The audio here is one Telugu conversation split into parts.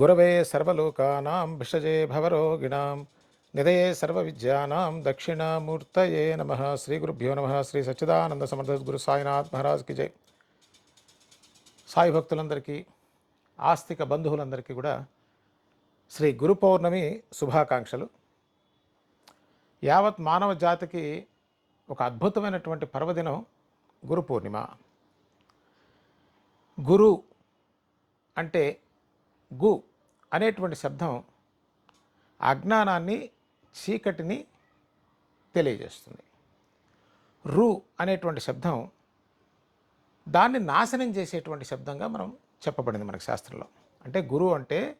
గురవే సర్వలోకానాం భిషజే భవరోగిణాం నిదయే సర్వవిద్యానాం దక్షిణామూర్తయే నమ. శ్రీ గురుభ్యో నమ. శ్రీ సచ్చిదానంద సమర్థ గురు సాయినాథ్ మహారాజ్కి జై. సాయి భక్తులందరికీ ఆస్తిక బంధువులందరికీ కూడా శ్రీ గురు పౌర్ణమి శుభాకాంక్షలు. యావత్ మానవ జాతికి ఒక అద్భుతమైనటువంటి పర్వదినం గురు పూర్ణిమ. గురు అంటే గు అనేటువంటి శబ్దం అజ్ఞానాన్ని చీకటిని తెలియజేస్తుంది. రు అనేటువంటి శబ్దం దాన్ని నాశనం చేసేటువంటి శబ్దంగా మనం చెప్పబడింది మనకు శాస్త్రంలో. అంటే గురువు అంటే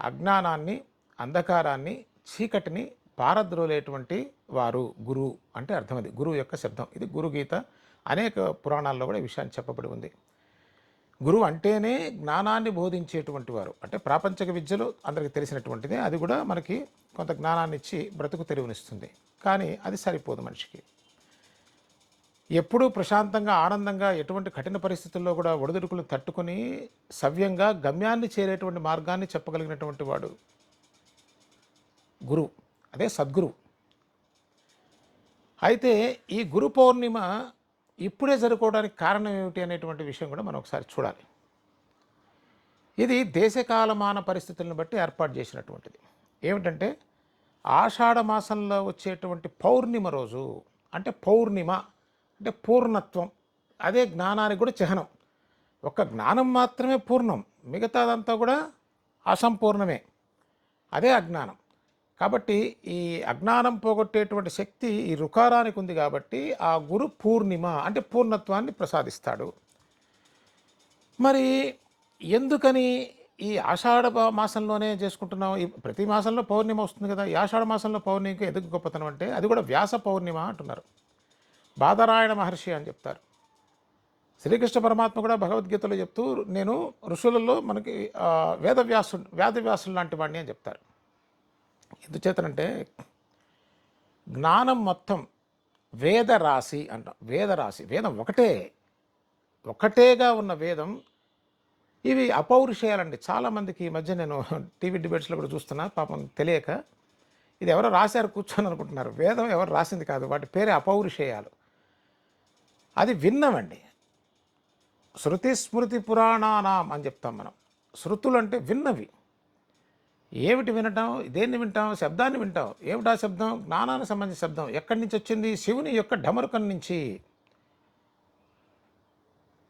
అజ్ఞానాన్ని అంధకారాన్ని చీకటిని పారద్రోలేటువంటి వారు. గురువు అంటే అర్థం అది. గురువు యొక్క శబ్దం. ఇది గురుగీత అనేక పురాణాల్లో కూడా ఈ విషయాన్ని చెప్పబడి ఉంది. గురువు అంటేనే జ్ఞానాన్ని బోధించేటువంటి వారు. అంటే ప్రాపంచిక విద్యలు అందరికీ తెలిసినటువంటిదే. అది కూడా మనకి కొంత జ్ఞానాన్ని ఇచ్చి బ్రతుకు తెరువునిస్తుంది కానీ అది సరిపోదు మనిషికి. ఎప్పుడూ ప్రశాంతంగా ఆనందంగా ఎటువంటి కఠిన పరిస్థితుల్లో కూడా ఒడిదుడుకులు తట్టుకొని సవ్యంగా గమ్యాన్ని చేరేటువంటి మార్గాన్ని చెప్పగలిగినటువంటి వాడు గురువు. అదే సద్గురు అయితే ఈ గురు పౌర్ణిమ ఇప్పుడే జరుపుకోవడానికి కారణం ఏమిటి అనేటువంటి విషయం కూడా మనం ఒకసారి చూడాలి. ఇది దేశకాలమాన పరిస్థితులను బట్టి ఏర్పాటు చేసినటువంటిది. ఏమిటంటే ఆషాఢ మాసంలో వచ్చేటువంటి పౌర్ణిమ రోజు అంటే పౌర్ణిమ అంటే పూర్ణత్వం అదే జ్ఞానానికి కూడా చిహ్నం. ఒక్క జ్ఞానం మాత్రమే పూర్ణం మిగతాదంతా కూడా అసంపూర్ణమే. అదే అజ్ఞానం. కాబట్టి ఈ అజ్ఞానం పోగొట్టేటువంటి శక్తి ఈ రుకారానికి ఉంది కాబట్టి ఆ గురు పూర్ణిమ అంటే పూర్ణత్వాన్ని ప్రసాదిస్తాడు. మరి ఎందుకని ఈ ఆషాఢ మాసంలోనే చేసుకుంటున్నాం ఈ ప్రతి మాసంలో పౌర్ణిమ వస్తుంది కదా ఈ ఆషాఢ మాసంలో పౌర్ణిమకి ఎందుకు గొప్పతనం అంటే అది కూడా వ్యాస పౌర్ణిమ అంటున్నారు. బాదరాయణ మహర్షి అని చెప్తారు. శ్రీకృష్ణ పరమాత్మ కూడా భగవద్గీతలో చెప్తూ నేను ఋషులలో మనకి వేదవ్యాసు వేదవ్యాసులు లాంటి వాడిని అని చెప్తారు. ఎందుచేతనంటే జ్ఞానం మొత్తం వేదరాశి అంటాం వేదరాశి వేదం ఒకటే ఒకటేగా ఉన్న వేదం. ఇవి అపౌరుషేయాలండి. చాలామందికి ఈ మధ్య నేను టీవీ డిబేట్స్లో కూడా చూస్తున్నా పాపం తెలియక. ఇది ఎవరో రాశారు కూర్చొని అనుకుంటున్నారు. వేదం ఎవరు రాసింది కాదు వాటి పేరే అపౌరుషేయాలు. అది విన్నమండి శృతి స్మృతి పురాణానాం అని చెప్తాం మనం. శృతులు అంటే విన్నవి. ఏమిటి వినటం? దేన్ని వింటాం? శబ్దాన్ని వింటాం. ఏమిటా శబ్దం? జ్ఞానానికి సంబంధించిన శబ్దం. ఎక్కడి నుంచి వచ్చింది? శివుని యొక్క ఢమరుకం నుంచి.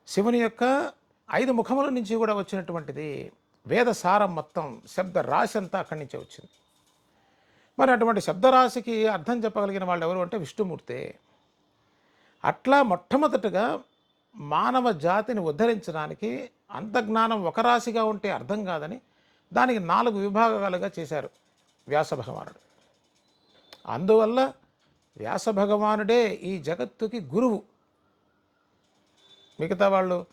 శివుని యొక్క ఐదు ముఖముల నుంచి కూడా వచ్చినటువంటిది వేద సారం మొత్తం శబ్ద రాశి అంతా అక్కడి నుంచే వచ్చింది. మరి అటువంటి శబ్దరాశికి అర్థం చెప్పగలిగిన వాళ్ళు ఎవరు అంటే విష్ణుమూర్తే. అట్లా మొట్టమొదటగా మానవ జాతిని ఉద్ధరించడానికి అంతజ్ఞానం ఒక రాశిగా ఉంటే అర్థం కాదని దానికి నాలుగు విభాగాలుగా చేశారు వ్యాస భగవానుడు. అందువల్ల వ్యాస భగవానుడే ఈ జగత్తుకి గురువు. మిగతా వాళ్ళు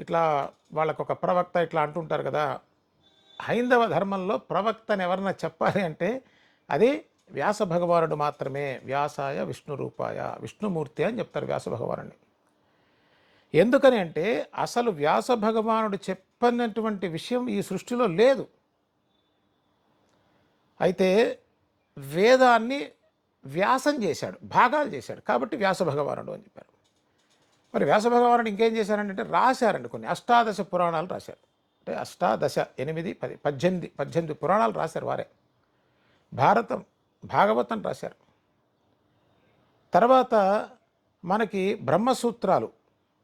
ఇట్లా వాళ్ళకు ఒక ప్రవక్త ఇట్లా అంటుంటారు కదా హైందవ ధర్మంలో ప్రవక్తని ఎవరన్నా చెప్పాలి అంటే అది వ్యాస భగవానుడు మాత్రమే వ్యాసాయ విష్ణు రూపాయ విష్ణుమూర్తి అని చెప్తారు వ్యాస భగవానుడిని. ఎందుకని అంటే అసలు వ్యాస భగవానుడు చెప్పనటువంటి విషయం ఈ సృష్టిలో లేదు. అయితే వేదాన్ని వ్యాసం చేశాడు భాగాలు చేశాడు. కాబట్టి వ్యాస భగవానుడు అని చెప్పారు. మరి వ్యాస భగవానుడు ఇంకేం చేశారంటే రాశారండి కొన్ని. అష్టాదశ పురాణాలు రాశారు. అంటే అష్టాదశ ఎనిమిది పది పద్దెనిమిది పద్దెనిమిది పురాణాలు రాశారు వారే. భారతం భాగవతం రాశారు. తర్వాత మనకి బ్రహ్మసూత్రాలు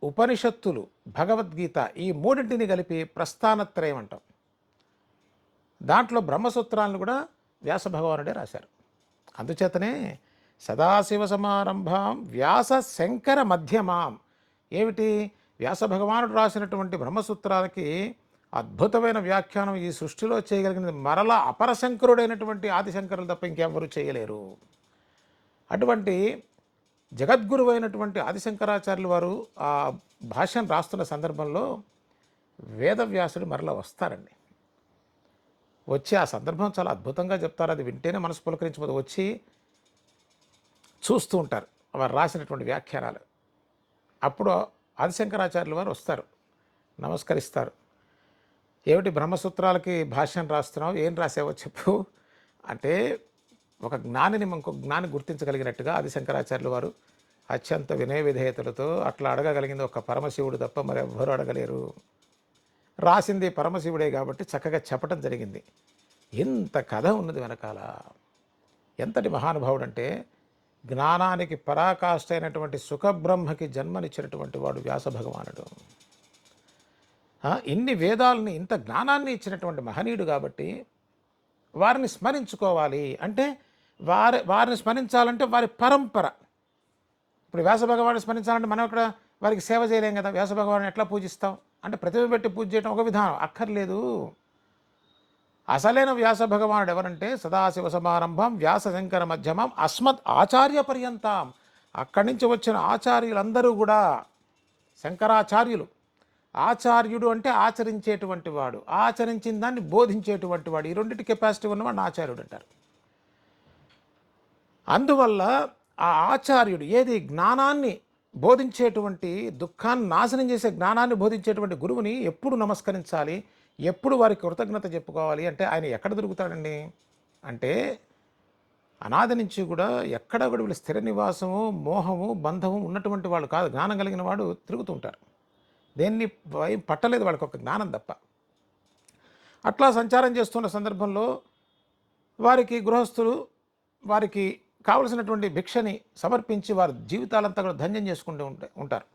ఉపనిషత్తులు భగవద్గీత ఈ మూడింటిని కలిపి ప్రస్థానత్రయం అంటాం. దాంట్లో బ్రహ్మసూత్రాలను కూడా వ్యాస భగవానుడే రాశారు. అందుచేతనే సదాశివ సమారంభం వ్యాస శంకర మధ్యమాం. ఏమిటి? వ్యాస భగవానుడు రాసినటువంటి బ్రహ్మసూత్రాలకి అద్భుతమైన వ్యాఖ్యానం ఈ సృష్టిలో చేయగలిగినది మరల అపరశంకరుడైనటువంటి ఆదిశంకరులు తప్ప ఇంకెవ్వరూ చేయలేరు. అటువంటి జగద్గురువైనటువంటి ఆదిశంకరాచార్యులు వారు ఆ భాష్యం రాస్తున్న సందర్భంలో వేదవ్యాసుడు మరలా వస్తారండి. వచ్చి ఆ సందర్భం చాలా అద్భుతంగా చెప్తారు. అది వింటేనే మనసు పులకరించిపోతే వచ్చి చూస్తూ ఉంటారు. వారు రాసినటువంటి వ్యాఖ్యానాలు. అప్పుడు ఆదిశంకరాచార్యులు వారు వస్తారు. నమస్కరిస్తారు. ఏమిటి బ్రహ్మసూత్రాలకి భాష్యం రాస్తున్నావు? ఏం రాసావో చెప్పు. అంటే ఒక జ్ఞానిని ఇంకొక జ్ఞాని గుర్తించగలిగినట్టుగా ఆది శంకరాచార్యులు వారు అత్యంత వినయ విధేయతలతో అట్లా అడగగలిగింది ఒక పరమశివుడు తప్ప మరి ఎవ్వరూ అడగలేరు. రాసింది పరమశివుడే కాబట్టి చక్కగా చెప్పడం జరిగింది. ఎంత కథ ఉన్నది వెనకాల. ఎంతటి మహానుభావుడు అంటే జ్ఞానానికి పరాకాష్ట అయినటువంటి సుఖబ్రహ్మకి జన్మనిచ్చినటువంటి వాడు వ్యాస భగవానుడు ఇన్ని వేదాలని ఇంత జ్ఞానాన్ని ఇచ్చినటువంటి మహనీయుడు కాబట్టి వారిని స్మరించుకోవాలి అంటే వారి వారిని స్మరించాలంటే వారి పరంపర. ఇప్పుడు వ్యాస భగవాన్ని స్మరించాలంటే మనం ఇక్కడ వారికి సేవ చేయలేం కదా? వ్యాస భగవాన్ని ఎట్లా పూజిస్తాం? అంటే ప్రతిభ పెట్టి పూజ చేయడం ఒక విధానం. అక్కర్లేదు. అసలైన వ్యాస భగవానుడు ఎవరంటే సదాశివ సమారంభం వ్యాస శంకర మధ్యమం అస్మత్ ఆచార్య పర్యంతం. అక్కడి నుంచి వచ్చిన ఆచార్యులందరూ కూడా శంకరాచార్యులు. ఆచార్యుడు అంటే ఆచరించేటువంటి వాడు. ఆచరించిన దాన్ని బోధించేటువంటి వాడు. ఈ రెండింటి కెపాసిటీ ఉన్నవాడిని ఆచార్యుడు అంటారు. అందువల్ల ఆ ఆచార్యుడు ఏది? జ్ఞానాన్ని బోధించేటువంటి దుఃఖాన్ని నాశనం చేసే జ్ఞానాన్ని బోధించేటువంటి గురువుని ఎప్పుడు నమస్కరించాలి? ఎప్పుడు వారికి కృతజ్ఞత చెప్పుకోవాలి? అంటే ఆయన ఎక్కడ దొరుకుతాడండి? అంటే అనాది నుంచి కూడా ఎక్కడ కూడా వీళ్ళు స్థిర నివాసము మోహము బంధము ఉన్నటువంటి వాళ్ళు కాదు. జ్ఞానం కలిగిన వాడు తిరుగుతుంటారు దేన్ని పట్టలేదు వాళ్ళకి ఒక జ్ఞానం తప్ప. అట్లా సంచారం చేస్తున్న సందర్భంలో వారికి గృహస్థులు వారికి కావలసినటువంటి భిక్షని సమర్పించి వారి జీవితాలంతా కూడా ధన్యం చేసుకుంటూ ఉంటే ఉంటారు.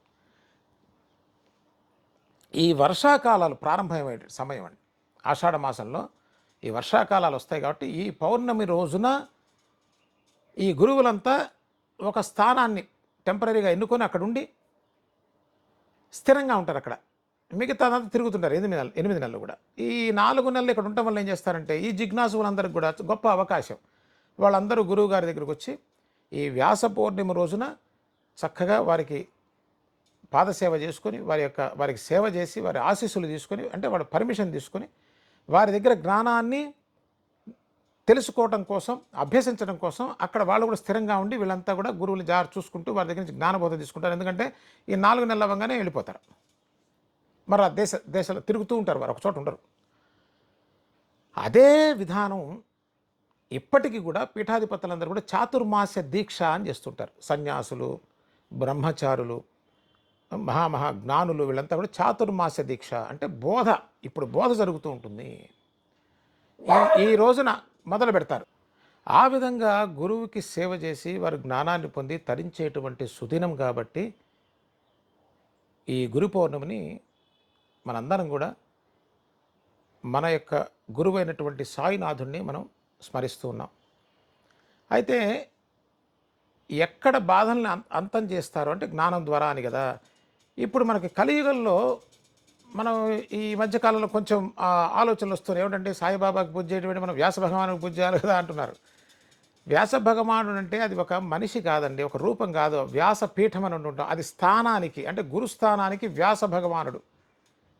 ఈ వర్షాకాలాలు ప్రారంభమయ్యే సమయం అండి. ఆషాఢ మాసంలో ఈ వర్షాకాలాలు వస్తాయి కాబట్టి ఈ పౌర్ణమి రోజున ఈ గురువులంతా ఒక స్థానాన్ని టెంపరీగా ఎన్నుకొని అక్కడ ఉండి స్థిరంగా ఉంటారు అక్కడ. మిగతా అంతా తిరుగుతుంటారు ఎనిమిది నెలలు ఎనిమిది నెలలు కూడా. ఈ నాలుగు నెలలు ఇక్కడ ఉండటం వల్ల ఏం చేస్తారంటే ఈ జిజ్ఞాసులందరికి కూడా గొప్ప అవకాశం. వాళ్ళందరూ గురువు గారి దగ్గరికి వచ్చి ఈ వ్యాస పౌర్ణిమ రోజున చక్కగా వారికి పాదసేవ చేసుకొని వారి యొక్క వారికి సేవ చేసి వారి ఆశీస్సులు తీసుకొని అంటే వాళ్ళ పర్మిషన్ తీసుకొని వారి దగ్గర జ్ఞానాన్ని తెలుసుకోవటం కోసం అభ్యసించడం కోసం అక్కడ వాళ్ళు కూడా స్థిరంగా ఉండి వీళ్ళంతా కూడా గురువులు జాగ్రత్త చూసుకుంటూ వారి దగ్గర నుంచి జ్ఞానబోధ తీసుకుంటారు. ఎందుకంటే ఈ నాలుగు నెలలు అవ్వగానే వెళ్ళిపోతారు. మరి ఆ దేశ దేశాలు తిరుగుతూ ఉంటారు వారు ఒక చోట ఉండరు. అదే విధానం ఇప్పటికీ కూడా పీఠాధిపతులందరూ కూడా చాతుర్మాస్య దీక్ష అని చేస్తుంటారు. సన్యాసులు బ్రహ్మచారులు మహామహా జ్ఞానులు వీళ్ళంతా కూడా చాతుర్మాస్య దీక్ష అంటే బోధ. ఇప్పుడు బోధ జరుగుతూ ఉంటుంది. ఈ- ఈ రోజున మొదలు పెడతారు. ఆ విధంగా గురువుకి సేవ చేసి వారు జ్ఞానాన్ని పొంది తరించేటువంటి సుదినం కాబట్టి ఈ గురు పౌర్ణమిని మనందరం కూడా మన యొక్క గురువైనటువంటి సాయినాథుణ్ణి మనం స్మరిస్తూ ఉన్నాం. అయితే ఎక్కడ బాధల్ని అం- అంతం చేస్తారు అంటే జ్ఞానం ద్వారా అని కదా. ఇప్పుడు మనకి కలియుగంలో మనం ఈ మధ్యకాలంలో కొంచెం ఆలోచనలు వస్తున్నాయి. ఏమిటంటే సాయిబాబాకి పూజ చేయడం మనం వ్యాస భగవానికి పూజ చేయాలి కదా అంటున్నారు. వ్యాస భగవానుడు అంటే అది ఒక మనిషి కాదండి ఒక రూపం కాదు. వ్యాస పీఠం అని ఉంటాం. అది స్థానానికి అంటే గురుస్థానానికి వ్యాస భగవానుడు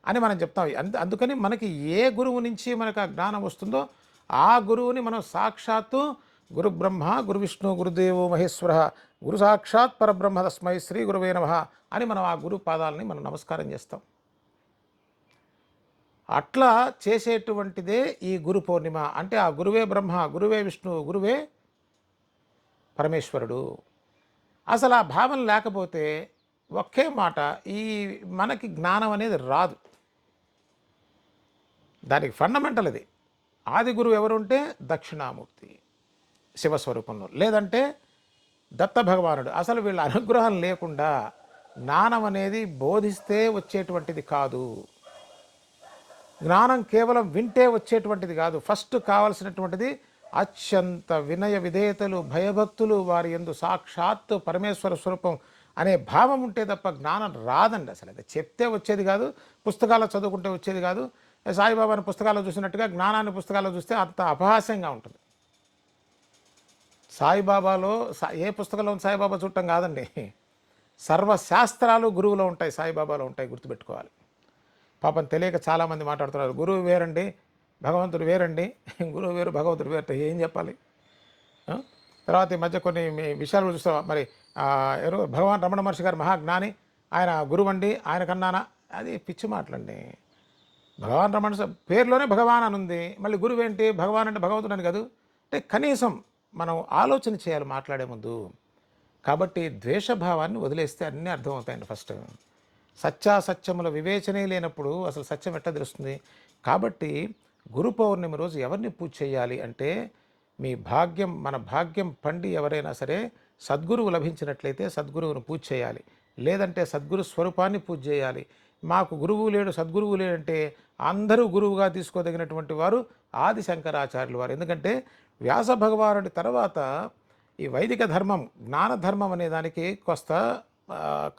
అని మనం చెప్తాం. అందుకని మనకి ఏ గురువు నుంచి మనకు ఆ జ్ఞానం వస్తుందో ఆ గురువుని మనం సాక్షాత్తు గురు బ్రహ్మ గురు విష్ణు గురుదేవో మహేశ్వర గురు సాక్షాత్ పరబ్రహ్మ తస్మై శ్రీ గురువే నమ అని మనం ఆ గురు పాదాలని మనం నమస్కారం చేస్తాం. అట్లా చేసేటువంటిదే ఈ గురు పౌర్ణిమ. అంటే ఆ గురువే బ్రహ్మ గురువే విష్ణు గురువే పరమేశ్వరుడు. అసలు ఆ భావన లేకపోతే ఒకే మాట ఈ మనకి జ్ఞానం అనేది రాదు. దానికి ఫండమెంటల్ ఇది. ఆది గురువు ఎవరుంటే దక్షిణామూర్తి శివస్వరూపంలో. లేదంటే దత్త భగవానుడు అసలు వీళ్ళ అనుగ్రహం లేకుండా జ్ఞానం అనేది బోధిస్తే వచ్చేటువంటిది కాదు. జ్ఞానం కేవలం వింటే వచ్చేటువంటిది కాదు. ఫస్ట్ కావలసినటువంటిది అత్యంత వినయ విధేయతలు భయభక్తులు వారి ఎందు సాక్షాత్తు పరమేశ్వర స్వరూపం అనే భావం ఉంటే తప్ప జ్ఞానం రాదండి అసలు. అది చెప్తే వచ్చేది కాదు పుస్తకాల్లో చదువుకుంటే వచ్చేది కాదు సాయిబాబాని పుస్తకాల్లో చూసినట్టుగా జ్ఞానాన్ని పుస్తకాల్లో చూస్తే అంత అపహాస్యంగా ఉంటుంది. సాయిబాబాలో సా- ఏ పుస్తకంలో ఉంది సాయిబాబా చూడటం కాదండి. సర్వశాస్త్రాలు గురువులో ఉంటాయి సాయిబాబాలో ఉంటాయి గుర్తుపెట్టుకోవాలి. పాపం తెలియక చాలామంది మాట్లాడుతున్నారు గురువు వేరండి భగవంతుడు వేరండి గురువు వేరు భగవంతుడు వేరు ఏం చెప్పాలి? తర్వాత ఈ మధ్య కొన్ని మీ విషయాలు చూస్తా మరి ఎవరు? భగవాన్ రమణ మహర్షి గారు మహాజ్ఞాని ఆయన గురువు అండి ఆయన కన్నానా? అది పిచ్చి మాటలండి. భగవాన్ రమణ పేరులోనే భగవాన్ అని ఉంది మళ్ళీ గురువు ఏంటి? భగవాన్ అంటే భగవంతుడు అని కాదు. అంటే కనీసం మనం ఆలోచన చేయాలి మాట్లాడే ముందు. కాబట్టి ద్వేషభావాన్ని వదిలేస్తే అన్నీ అర్థమవుతాయండి ఫస్ట్. సత్యాసత్యముల వివేచనే లేనప్పుడు అసలు సత్యం ఎట్లా తెలుస్తుంది? కాబట్టి గురు పౌర్ణమి రోజు ఎవరిని పూజ చేయాలి అంటే మీ భాగ్యం మన భాగ్యం పండి ఎవరైనా సరే సద్గురువు లభించినట్లయితే సద్గురువును పూజ చేయాలి. లేదంటే సద్గురు స్వరూపాన్ని పూజ చేయాలి. మాకు గురువు లేడు సద్గురువు లేడంటే అందరూ గురువుగా తీసుకోదగినటువంటి వారు ఆది శంకరాచార్యులు వారు. ఎందుకంటే వ్యాస భగవానుడి తర్వాత ఈ వైదిక ధర్మం జ్ఞానధర్మం అనే దానికి కొస్త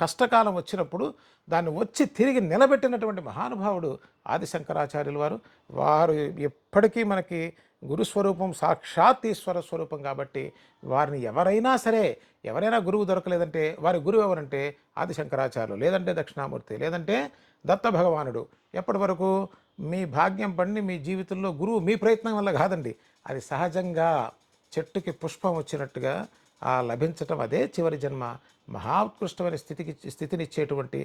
కష్టకాలం వచ్చినప్పుడు దాన్ని వచ్చి తిరిగి నిలబెట్టినటువంటి మహానుభావుడు ఆది శంకరాచార్యులు వారు. వారు ఎప్పటికీ మనకి గురుస్వరూపం సాక్షాత్ ఈశ్వర స్వరూపం కాబట్టి వారిని ఎవరైనా సరే ఎవరైనా గురువు దొరకలేదంటే వారి గురువు ఎవరంటే ఆది శంకరాచార్యులు లేదంటే దక్షిణామూర్తి లేదంటే దత్త భగవానుడు ఎప్పటి వరకు మీ భాగ్యం పండి మీ జీవితంలో గురువు మీ ప్రయత్నం వల్ల కాదండి. అది సహజంగా చెట్టుకి పుష్పం వచ్చినట్టుగా ఆ లభించటం అదే చివరి జన్మ. మహాత్కృష్టమైన స్థితికి స్థితినిచ్చేటువంటి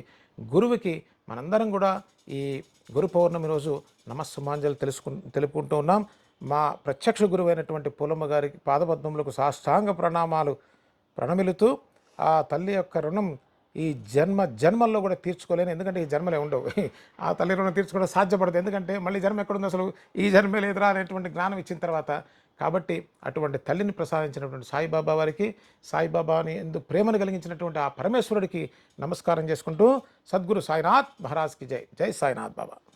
గురువుకి మనందరం కూడా ఈ గురు పౌర్ణమి రోజు నమస్సుమాంజలు తెలుసుకు తెలుపుకుంటూ ఉన్నాం. మా ప్రత్యక్ష గురువైనటువంటి పూలమ్మ గారికి పాదపద్మములకు సాష్టాంగ ప్రణామాలు ప్రణమిలుతూ ఆ తల్లి యొక్క రుణం ఈ జన్మ జన్మల్లో కూడా తీర్చుకోలేను ఎందుకంటే ఈ జన్మలే ఉండవు. ఆ తల్లి రుణం తీర్చుకోవడం సాధ్యపడదు. ఎందుకంటే మళ్ళీ జన్మ ఎక్కడుంది అసలు? ఈ జన్మే లేదురా అనేటువంటి జ్ఞానం ఇచ్చిన తర్వాత కాబట్టి అటువంటి తల్లిని ప్రసాదించినటువంటి సాయిబాబా వారికి సాయిబాబాని ఎందు ప్రేమను కలిగించినటువంటి ఆ పరమేశ్వరుడికి నమస్కారం చేసుకుంటూ సద్గురు సాయినాథ్ మహారాజ్కి జై. జై సాయినాథ్ బాబా.